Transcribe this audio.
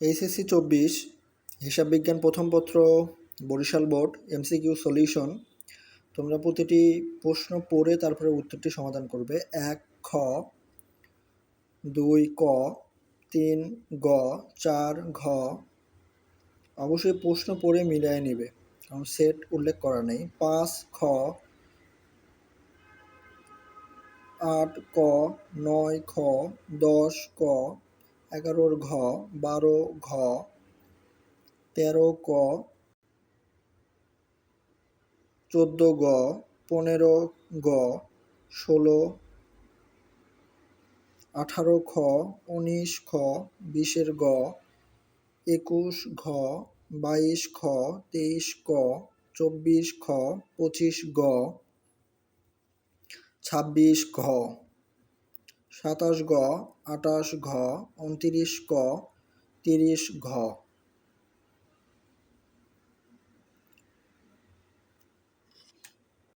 HSC চব্বিশ, হিসাব বিজ্ঞান প্রথম পত্র, বরিশাল বোর্ড, এমসিকিউ সলিউশন। তোমরা প্রতিটি প্রশ্ন পড়ে তারপরে উত্তরটি সমাধান করবে। এক, খ। দুই, ক। তিন, গ। চার, ঘ। অবশ্যই প্রশ্ন পড়ে মিলিয়ে নেবে, কারণ সেট উল্লেখ করা নেই। পাঁচ, খ। আট, ক। নয়, খ। দশ, ক। এগারোর ঘ, বারো ঘ, তেরো ক, চোদ্দ গ, পনেরো গ, ষোলো, আঠারো খ, উনিশ খ, বিশের গ, একুশ ঘ, বাইশ খ, তেইশ ক, চব্বিশ খ, পঁচিশ গ, ছাব্বিশ ঘ। সাতাশ গ আটাশ ঘ উনত্রিশ ক তিরিশ ঘ।